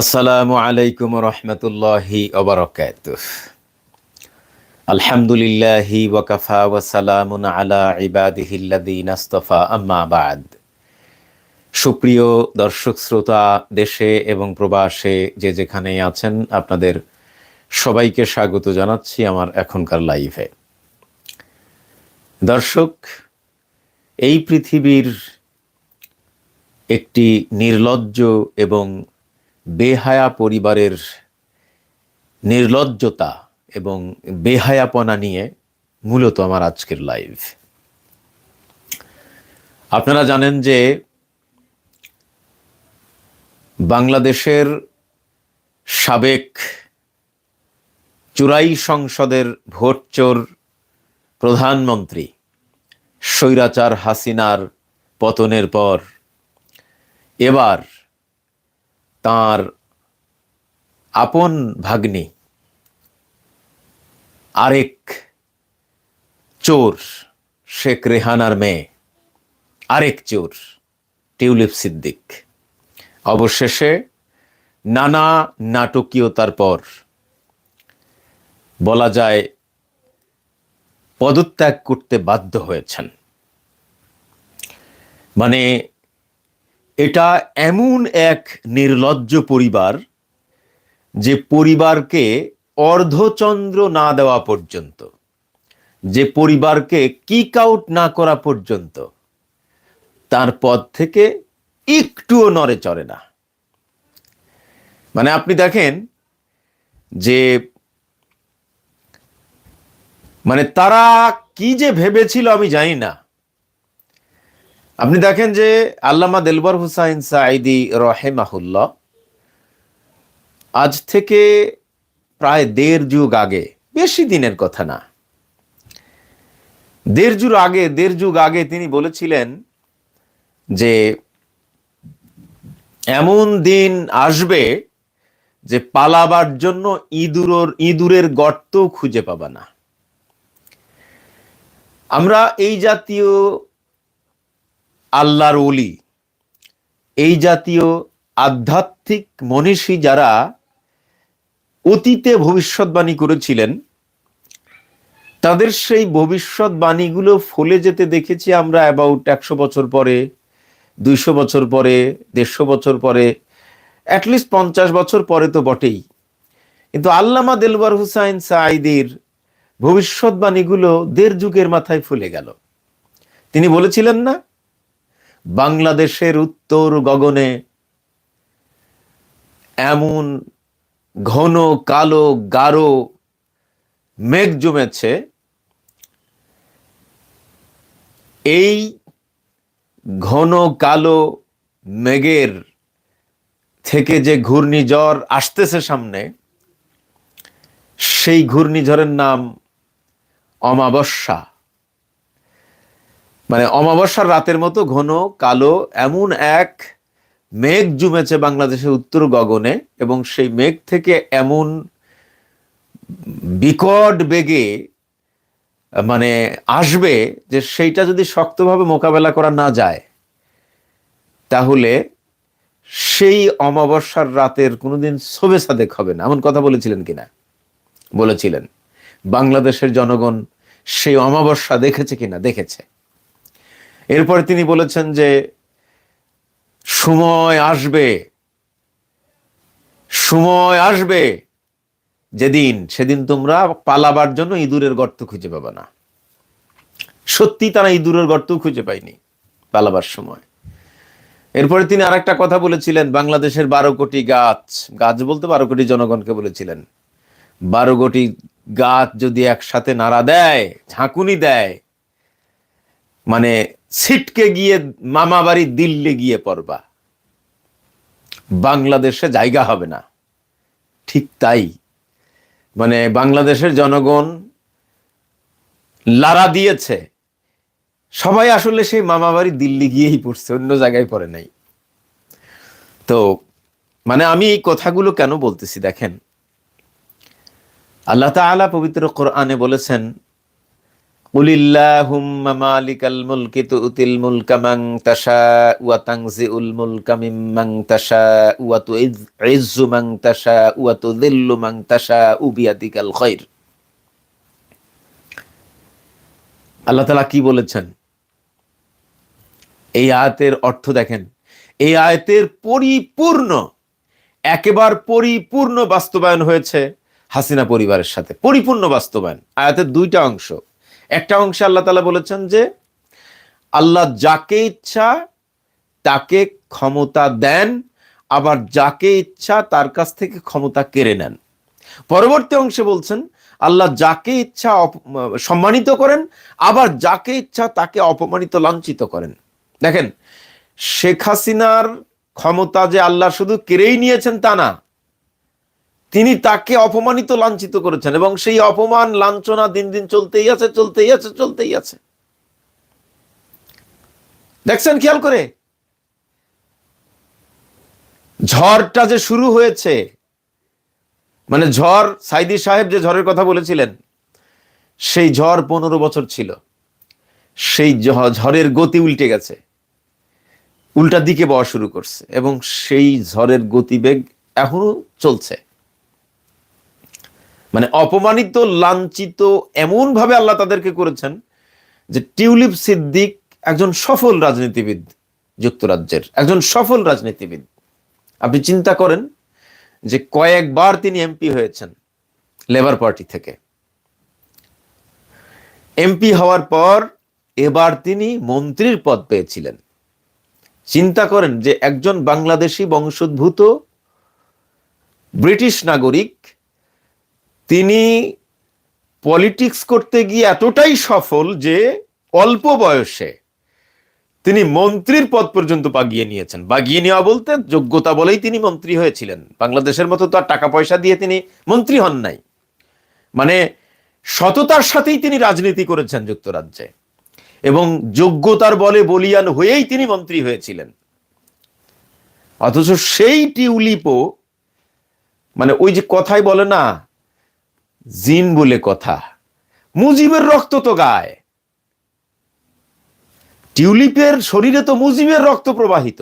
আসসালামু আলাইকুম রহমতুল্লাহি ওবরকাত। আলহামদুলিল্লাহি ওয়াকাফা ওয়াসালামুন আলা ইবাদিহিল্লাদিন আস্তফা, আম্মা বাদ। সুপ্রিয় দর্শক, শ্রোতা, দেশে এবং প্রবাসে যে যেখানে আছেন, আপনাদের সবাইকে স্বাগত জানাচ্ছি আমার এখনকার লাইভে। দর্শক, এই পৃথিবীর একটি নির্লজ্জ এবং বেহায়া পরিবারের নির্লজ্জতা এবং বেহায়াপনা নিয়ে মূলত আমার আজকের লাইভ আপনারা জানেন যে বাংলাদেশের সাবেক চুরাই সংসদের ভোটচোর প্রধানমন্ত্রী স্বৈরাচার হাসিনার পতনের পর এবার তার আপন ভাগ্নি, আরেক চোর, শেখ রেহানার মেয়ে, আরেক চোর, টিউলিপ সিদ্দিক। অবশেষে নানা নাটকীয়তার পর বলা যায় পদত্যাগ করতে বাধ্য হয়েছেন। মানে এটা এমন এক নির্লজ্জ পরিবার যে পরিবারকে অর্ধচন্দ্র না দেওয়া পর্যন্ত, যে পরিবারকে কিক আউট না করা পর্যন্ত, তার পদ থেকে একটুও নড়ে চড়ে না। মানে আপনি দেখেন যে মানে তারা কি যে ভেবেছিল আমি জানি না। আপনি দেখেন যে আল্লামা দেলবর হুসাইন সাইদি রহেমাহুল্লাহ আজ থেকে প্রায় দেড় যুগ আগে, বেশি দিনের কথা না, দেড় যুগ আগে, দেড় যুগ আগে তিনি বলেছিলেন যে এমন দিন আসবে যে পালাবার জন্য ইঁদুরের ইঁদুরের গর্ত খুঁজে পাবা না। আমরা এই জাতীয় আল্লাহর ওলি। এই জাতীয় আধ্যাত্মিক মনীষী যারা অতীতে ভবিষ্যৎবাণী করেছিলেন, তাদের সেই ভবিষ্যৎবাণীগুলো ফলে যেতে দেখেছি আমরা অ্যাবাউট একশো বছর পরে, দুইশো বছর পরে, দেড়শো বছর পরে অ্যাটলিস্ট পঞ্চাশ বছর পরে তো বটেই। কিন্তু আল্লামা দেলবার হুসাইন সাইদির ভবিষ্যৎবাণীগুলো দেড় যুগের মাথায় ফুলে গেল। তিনি বলেছিলেন না বাংলাদেশের উত্তর গগনে এমন ঘন, কালো, গাঢ় মেঘ জমেছে। এই ঘন, কালো মেঘের থেকে যে ঘূর্ণিঝড় আসতেছে সামনে, সেই ঘূর্ণিঝড়ের নাম অমাবস্যা। মানে অমাবস্যার রাতের মতো ঘন, কালো, এমন এক মেঘ জুমেছে বাংলাদেশের উত্তর গগনে এবং সেই মেঘ থেকে এমন বিকট বেগে মানে আসবে যে সেইটা যদি শক্তভাবে মোকাবেলা করা না যায়, তাহলে সেই অমাবস্যার রাতের কোনোদিন শোভে সাদেক হবে না। এমন কথা বলেছিলেন কিনা? বলেছিলেন। বাংলাদেশের জনগণ সেই অমাবস্যা দেখেছে কিনা? দেখেছে। এরপরে তিনি বলেছেন যে, সময় আসবে সময় আসবে, যেদিন, সেদিন তোমরা পালাবার জন্য ইঁদুরের গর্ত খুঁজে পাবে না। সত্যি তারা ইঁদুরের গর্ত খুঁজে পায়নি পালাবার সময়। এরপরে তিনি আর একটা কথা বলেছিলেন, বাংলাদেশের বারো কোটি গাছ। গাছ বলতে বারো কোটি জনগণকে বলেছিলেন। বারো কোটি গাছ যদি একসাথে নাড়া দেয়, ঝাঁকুনি দেয় মানে ছিটকে গিয়ে মামা বাড়ি দিল্লি গিয়ে পড়বা। বাংলাদেশে জায়গা হবে না। ঠিক তাই। মানে বাংলাদেশের জনগণ লারা দিয়েছে। সবাই আসলে সেই মামা বাড়ি দিল্লি গিয়েই পড়ছে, অন্য জায়গায় পড়ে নাই। তো মানে আমি এই কথাগুলো কেন বলতেছি দেখেন? আল্লাহ তাআলা পবিত্র কোরআনে বলেছেন কুলিল্লাহুম্মা মালিকাল মুলকি তুতিল মুলকা মান তাশা ওয়া তানজিউল মুলকা মিম্মান তাশা ওয়া তুইজ্জু মান তাশা ওয়া আল্লাহ কি বলেছেন? এই আয়াতের অর্থ দেখেন, এই আয়াতের পরিপূর্ণ, একেবার পরিপূর্ণ বাস্তবায়ন হয়েছে হাসিনা পরিবারের সাথে। পরিপূর্ণ বাস্তবায়ন, আয়াতের দুইটা অংশ। একটা অংশে আল্লাহ তালা বলেছেন যে, আল্লাহ যাকে ইচ্ছা তাকে ক্ষমতা দেন, আবার যাকে ইচ্ছা তার কাছ থেকে ক্ষমতা কেড়ে নেন। পরবর্তী অংশে বলছেন, আল্লাহ যাকে ইচ্ছা সম্মানিত করেন, আবার যাকে ইচ্ছা তাকে অপমানিত, লাঞ্ছিত করেন। দেখেন, শেখ হাসিনার ক্ষমতা যে আল্লাহ শুধু কেড়েই নিয়েছেন তা না তিনি তাকে অপমানিত লাঞ্ছিত করেছেন এবং সেই অপমান লাঞ্ছনা দিন দিন চলতেই আছে চলতেই আছে চলতেই আছে। দেখছেন খেয়াল করে? ঝড়টা যে শুরু হয়েছে মানে ঝড়, সাইদি সাহেব যে ঝড়ের কথা বলেছিলেন, সেই ঝড় পনেরো বছর ছিল। সেই ঝড়ের গতি উল্টে গেছে। উল্টা দিকে বওয়া শুরু করছে এবং সেই ঝড়ের গতিবেগ এখনও চলছে। মানে অপমানিত, লাঞ্ছিত এমন ভাবে আল্লাহ তাদেরকে করেছেন যে টিউলিপ সিদ্দিক একজন সফল রাজনীতিবিদ যুক্তরাজ্যের, একজন সফল রাজনীতিবিদ। আপনি চিন্তা করেন যে কয়েকবার তিনি এমপি হয়েছেন লেবার পার্টি থেকে। এমপি হওয়ার পর এবার তিনি মন্ত্রীর পদ পেয়েছিলেন। চিন্তা করেন যে একজন বাংলাদেশি বংশোদ্ভূত, ব্রিটিশ নাগরিক তিনি পলিটিক্স করতে গিয়ে এতটাই সফল যে অল্প বয়সে তিনি মন্ত্রীর পদ পর্যন্ত বাগিয়ে নিয়েছেন। বাগিয়ে নেওয়া বলতে যোগ্যতা বলেই তিনি মন্ত্রী হয়েছিলেন। বাংলাদেশের মতো তো আর টাকা পয়সা দিয়ে তিনি মন্ত্রী হন নাই। মানে সততার সাথেই তিনি রাজনীতি করেছেন যুক্তরাজ্যে। এবং যোগ্যতার বলে বলিয়ান হয়েই তিনি মন্ত্রী হয়েছিলেন। অথচ সেই টিউলিপও মানে ওই যে কথাই বলে না জিন বলে কথা। মুজিবের রক্ত তো গায়। টিউলিপের শরীরে তো মুজিবের রক্ত প্রবাহিত।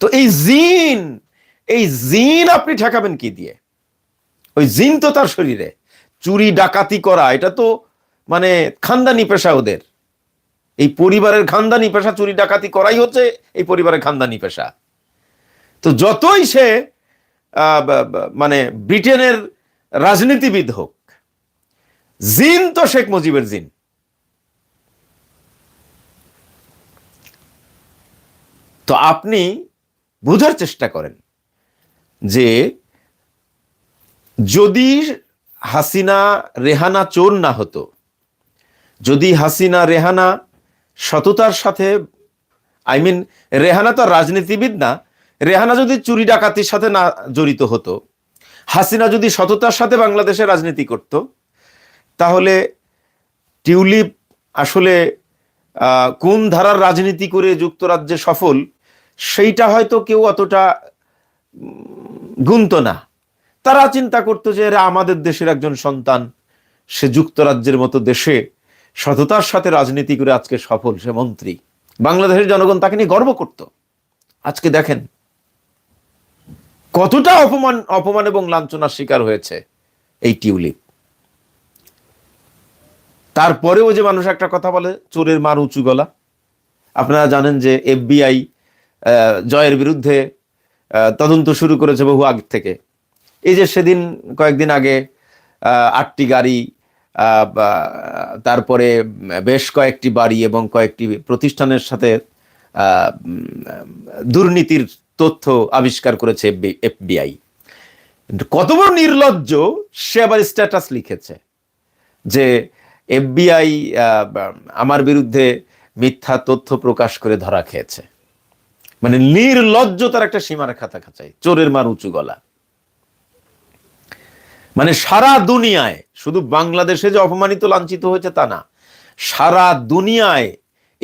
তো এই জিন এই জিন আপনি ঠেকাবেন কি দিয়ে? ওই জিন তো তার শরীরে। চুরি, ডাকাতি করা, এটা তো মানে খানদানি পেশা ওদের। এই পরিবারের খানদানি পেশা, চুরি, ডাকাতি করাই হচ্ছে এই পরিবারের খানদানি পেশা। তো যতই সে মানে ব্রিটেনের রাজনীতিবিদ হোক, জিন তো শেখ মুজিবের জিন। তো আপনি বোঝার চেষ্টা করেন যে যদি হাসিনা রেহানা চোর না হতো, যদি হাসিনা রেহানা সততার সাথে, আই মিন রেহানা তো রাজনীতিবিদ না, রেহানা যদি চুরি ডাকাতির সাথে না জড়িত হতো হাসিনা যদি সততার সাথে বাংলাদেশে রাজনীতি করত, তাহলে টিউলিপ আসলে কোন ধারার রাজনীতি করে যুক্তরাজ্যে সফল, সেইটা হয়তো কেউ অতটা গুনত না। তারা চিন্তা করতো যে এরা আমাদের দেশের একজন সন্তান, সে যুক্তরাজ্যের মতো দেশে সততার সাথে রাজনীতি করে আজকে সফল সে মন্ত্রী। বাংলাদেশের জনগণ তাকে নিয়ে গর্ব করত। আজকে দেখেন কতটা অপমান অপমান এবং লাঞ্ছনার শিকার হয়েছে এই টিউলিপ? তারপরেও যে মানুষ একটা কথা বলে, চোরের মার উঁচু গলা। আপনারা জানেন যে এফবিআই জয়ের বিরুদ্ধে তদন্ত শুরু করেছে বহু আগ থেকে। এই যে সেদিন, কয়েকদিন আগে আটটি গাড়ি তারপরে বেশ কয়েকটি বাড়ি এবং কয়েকটি প্রতিষ্ঠানের সাথে দুর্নীতির তথ্য আবিষ্কার করেছে এফবিআই। কত বড় নির্লজ্জ সে আবার স্ট্যাটাস লিখেছে যে এফবিআই আমার বিরুদ্ধে মিথ্যা তথ্য প্রকাশ করে ধরা খেয়েছে। মানে নির্লজ্জ তার একটা সীমারেখা থাকা চাই, চোরের মার উঁচু গলা। মানে সারা দুনিয়ায়, শুধু বাংলাদেশে যে অপমানিত লাঞ্ছিত হয়েছে তা না, সারা দুনিয়ায়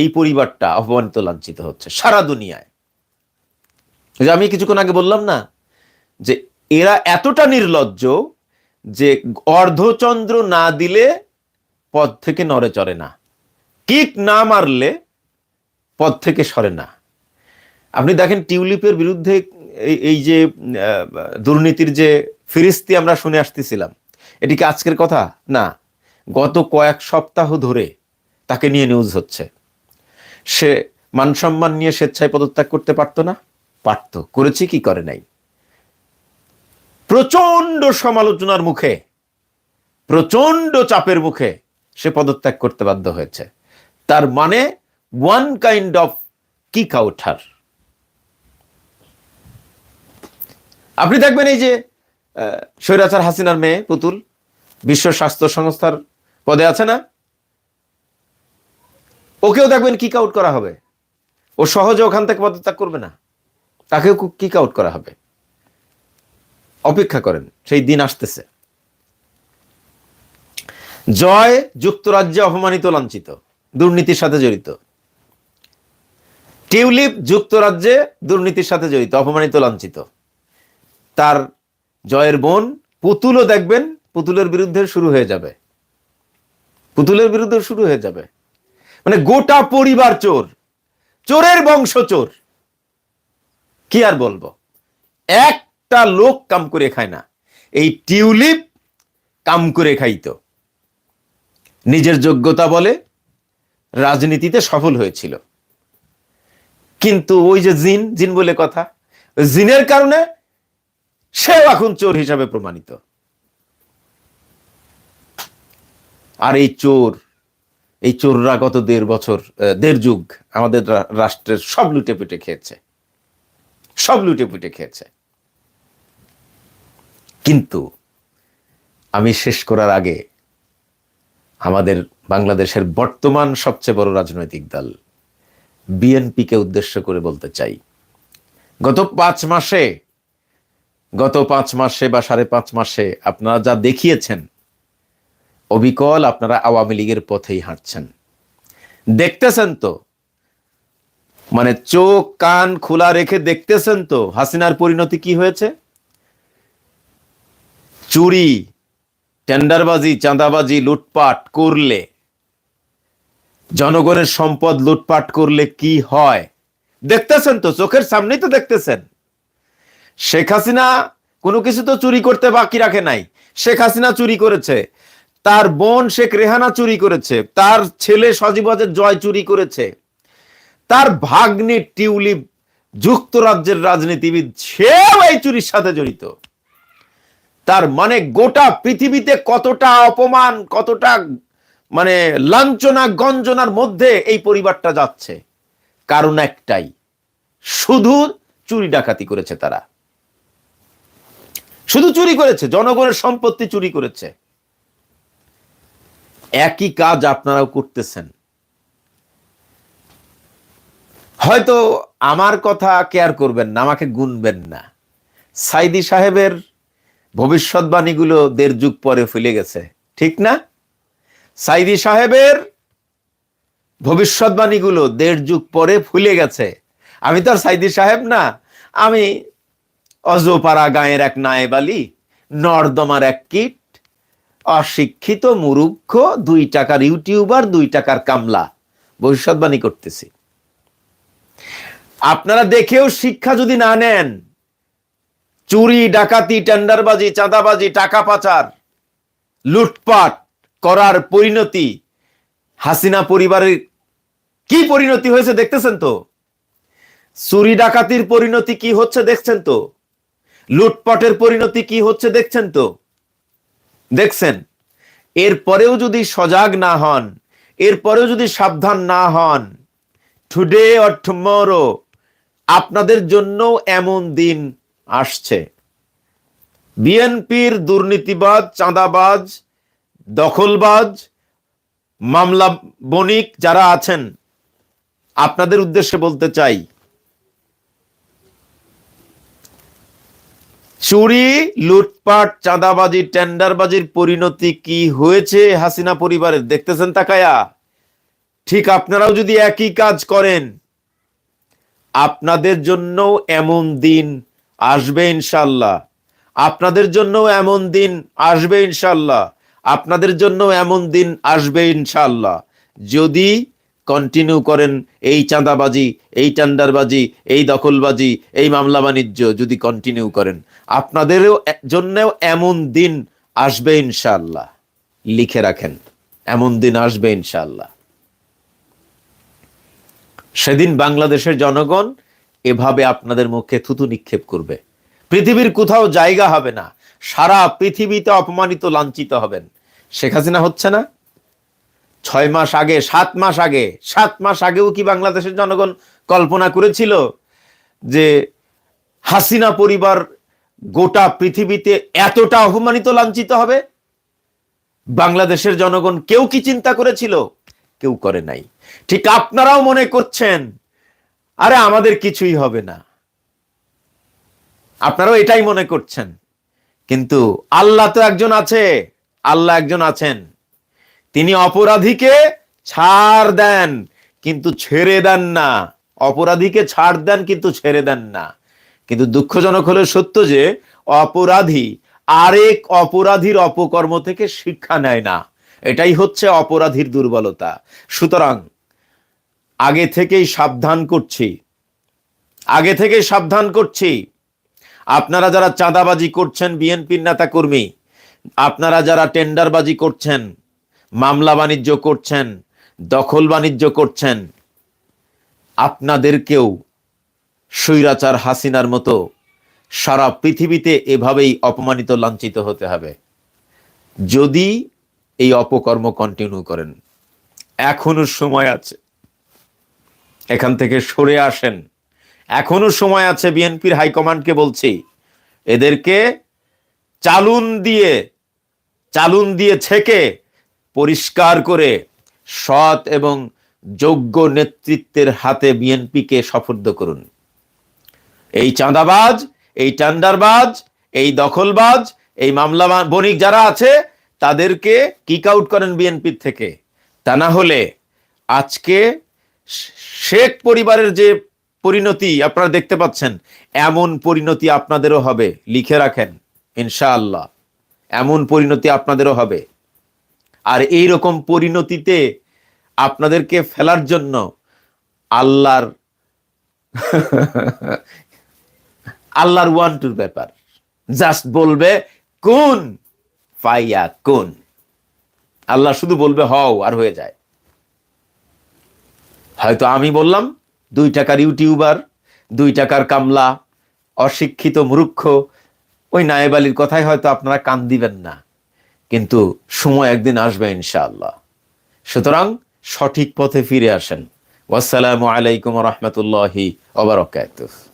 এই পরিবারটা অপমানিত লাঞ্ছিত হচ্ছে, সারা দুনিয়ায়। যে আমি কিছুক্ষণ আগে বললাম না, যে এরা এতটা নির্লজ্জ যে অর্ধচন্দ্র না দিলে পদ থেকে নড়ে চড়ে না। কিক না মারলে পদ থেকে সরে না। আপনি দেখেন টিউলিপের বিরুদ্ধে এই যে দুর্নীতির যে ফিরিস্তি আমরা শুনে আসতেছিলাম, এটি কি আজকের কথা? না। গত কয়েক সপ্তাহ ধরে তাকে নিয়ে নিউজ হচ্ছে। সে মান সম্মান নিয়ে স্বেচ্ছায় পদত্যাগ করতে পারতো না। পারতো, করেছি কি, করে নাই। প্রচণ্ড সমালোচনার মুখে প্রচণ্ড চাপের মুখে সে পদত্যাগ করতে বাধ্য হয়েছে। তার মানে one kind of kick outer আপনি দেখবেন এই যে স্বৈরাচার হাসিনার মেয়ে পুতুল, বিশ্ব স্বাস্থ্য সংস্থার পদে আছে না? ওকেও দেখবেন কিক আউট করা হবে। ও সহজে ওখান থেকে পদত্যাগ করবে না। তাকেও কিক আউট করা হবে। অপেক্ষা করেন, সেই দিন আসতেছে। জয় যুক্তরাজ্যে অপমানিত, লাঞ্ছিত, দুর্নীতির সাথে জড়িত। টিউলিপ যুক্তরাজ্যে দুর্নীতির সাথে জড়িত, অপমানিত, লাঞ্ছিত। তার জয়ের বোন পুতুলও দেখবেন, পুতুলের বিরুদ্ধে শুরু হয়ে যাবে। পুতুলের বিরুদ্ধে শুরু হয়ে যাবে। মানে গোটা পরিবার চোর, চোরের বংশ চোর। কি আর বলব? একটা লোক কাম করে খায় না। এই টিউলিপ কাম করে খাইতো। নিজের যোগ্যতা বলে রাজনীতিতে সফল হয়েছিল। কিন্তু ওই যে জিন জিন বলে কথা, জিনের কারণে সেও এখন চোর হিসাবে প্রমাণিত। আর এই চোর, এই চোররা গত দেড় বছর দেড় যুগ আমাদের রাষ্ট্রের সব লুটে পুটে খেয়েছে। সব লুটে পুটে খেয়েছে। কিন্তু আমি শেষ করার আগে আমাদের বাংলাদেশের বর্তমান সবচেয়ে বড় রাজনৈতিক দল বিএনপিকে উদ্দেশ্য করে বলতে চাই। গত পাঁচ মাসে, গত পাঁচ মাসে বা সাড়ে পাঁচ মাসে আপনারা যা দেখিয়েছেন, অবিকল আপনারা আওয়ামী লীগের পথেই হাঁটছেন। দেখতেছেন তো মানে চোখ, কান খোলা রেখে দেখতেছেন তো, হাসিনার পরিণতি কি হয়েছে? চুরি, টেন্ডারবাজি, চাঁদাবাজি, লুটপাট করলে, জনগণের সম্পদ লুটপাট করলে কি হয়? দেখতেছেন তো, চোখের সামনেই তো দেখতেছেন। শেখ হাসিনা কোনো কিছু তো চুরি করতে বাকি রাখে নাই। শেখ হাসিনা চুরি করেছে। তার বোন শেখ রেহানা চুরি করেছে। তার ছেলে সজীবাজের জয় চুরি করেছে। তার ভাগ্নি টিউলিপ যুক্তরাজ্যের রাজনীতিবিদ, সেও এই চুরির সাথে জড়িত। তার মানে গোটা পৃথিবীতে কতটা অপমান, কতটা মানে লাঞ্ছনা, গঞ্জনার মধ্যে এই পরিবারটা যাচ্ছে? কারণ একটাই, শুধু চুরি ডাকাতি করেছে তারা। শুধু চুরি করেছে, জনগণের সম্পত্তি চুরি করেছে। একই কাজ আপনারাও করতেছেন। হয়তো আমার কথা কেয়ার করবেন না, আমাকে গুনবেন না। সাইদি সাহেবের ভবিষ্যৎবাণীগুলো দেড় যুগ পরে ফেলে গেছে, ঠিক না? সাইদি সাহেবের ভবিষ্যৎবাণীগুলো দেড় যুগ পরে ফুলে গেছে। আমি তো আর সাইদি সাহেব না, আমি অজপাড়া গাঁয়ের এক নায়েবালি নর্দমার এক কিট, অশিক্ষিত, মুরুক্ষ, দুই টাকার ইউটিউবার, দুই টাকার কামলা, ভবিষ্যৎবাণী করতেছি। আপনারা দেখেও শিক্ষা যদি না নেন, চুরি, ডাকাতি, টেন্ডারবাজি, চাঁদাবাজি, টাকা পাচার, লুটপাট করার পরিণতি, হাসিনা পরিবারের কি পরিণতি হয়েছে দেখতেছেন তো? চুরি, ডাকাতির পরিণতি কি হচ্ছে দেখছেন তো? লুটপাটের পরিণতি কি হচ্ছে দেখছেন তো? দেখছেন? এরপরেও যদি সজাগ না হন, এরপরেও যদি সাবধান না হন টুডে অর টুমরো আপনাদের জন্য এমন দিন আসছে। বিএনপির দুর্নীতিবাজ, চাঁদাবাজ, দখলবাজ, মামলা বণিক যারা আছেন, আপনাদের উদ্দেশ্যে বলতে চাই, চুরি, লুটপাট, চাঁদাবাজি, টেন্ডারবাজির পরিণতি কি হয়েছে হাসিনা পরিবারের? দেখতেছেন তাকায়া। ঠিক আপনারাও যদি একই কাজ করেন, আপনাদের জন্য এমন দিন আসবে ইনশাল্লাহ আপনাদের জন্য এমন দিন আসবে ইনশাল্লাহ আপনাদের জন্য এমন দিন আসবে ইনশাল্লাহ যদি কন্টিনিউ করেন এই চাঁদাবাজি, এই টেন্ডারবাজি, এই দখলবাজি, এই মামলা বাণিজ্য যদি কন্টিনিউ করেন, আপনাদেরও জন্যও এমন দিন আসবে ইনশাল্লাহ লিখে রাখেন, এমন দিন আসবে ইনশাআল্লাহ। সেদিন বাংলাদেশের জনগণ এভাবে আপনাদের মুখে থুতু নিক্ষেপ করবে। পৃথিবীর কোথাও জায়গা হবে না। সারা পৃথিবীতে অপমানিত, লাঞ্ছিত হবেন। শেখ হাসিনা হচ্ছে না? ছয় মাস আগে, সাত মাস আগে, সাত মাস আগেও কি বাংলাদেশের জনগণ কল্পনা করেছিল যে হাসিনা পরিবার গোটা পৃথিবীতে এতটা অপমানিত, লাঞ্ছিত হবে? বাংলাদেশের জনগণ কেউ কি চিন্তা করেছিল? কেউ করে নাই। ঠিক আপনারাও মনে করছেন, আরে আমাদের কিছুই হবে না। আপনারাও এটাই মনে করছেন। কিন্তু আল্লাহ তো একজন আছে, আল্লাহ একজন আছেন। তিনি অপরাধীকে ছাড় দেন, কিন্তু ছেড়ে দেন না। অপরাধীকে ছাড় দেন, কিন্তু ছেড়ে দেন না। কিন্তু দুঃখজনক হলে সত্য যে, অপরাধী আরেক অপরাধীর অপকর্ম থেকে শিক্ষা নেয় না। এটাই হচ্ছে অপরাধীর দুর্বলতা। সুতরাং আগে থেকেই সাবধান করছি। আগে থেকেই সাবধান করছি। আপনারা যারা চাঁদাবাজি করছেন, বিএনপির নেতা কর্মী আপনারা যারা টেন্ডারবাজি করছেন, মামলা বাণিজ্য করছেন, দখল বাণিজ্য করছেন, আপনাদেরকেও স্বৈরাচার হাসিনার মতো সারা পৃথিবীতে এভাবেই অপমানিত, লাঞ্ছিত হতে হবে। যদি এই অপকর্ম কন্টিনিউ করেন, এখনও সময় আছে। এখান থেকে সরে আসেন। এখনও সময় আছে বিএনপির হাইকমান্ডকে বলছি। এদেরকে চালুন দিয়ে চালুন দিয়ে ছেকে পরিষ্কার করে সৎ এবং যোগ্য নেতৃত্বের হাতে বিএনপিকে সফর্দ করুন। এই চাঁদাবাজ, এই টেন্ডারবাজ, এই দখলবাজ, এই মামলা বণিক যারা আছে, তাদেরকে কিক আউট করেন বিএনপির থেকে। তা না হলে আজকে শেখ পরিবারের যে পরিণতি আপনারা দেখতে পাচ্ছেন, এমন পরিণতি আপনাদেরও হবে, লিখে রাখেন, ইনশাআল্লাহ। এমন পরিণতি আপনাদেরও হবে। আর এই রকম পরিণতিতে আপনাদেরকে ফেলার জন্য আল্লাহর আল্লাহর ওয়ান টুর ব্যাপার। জাস্ট বলবে, কোন, ফাইয়া কোন। আল্লাহ শুধু বলবে, হও, আর হয়ে যায়। হয়তো আমি বললাম, দুই টাকার ইউটিউবার, দুই টাকার কামলা, অশিক্ষিত মূর্খ। ওই নায়েব আলীর কথাই হয়তো আপনারা কান দিবেন না। কিন্তু সময় একদিন আসবে ইনশাআল্লাহ। সুতরাং সঠিক পথে ফিরে আসেন। ওয়াসালামু আলাইকুম রহমতুল্লাহি ওবরাকাতুহ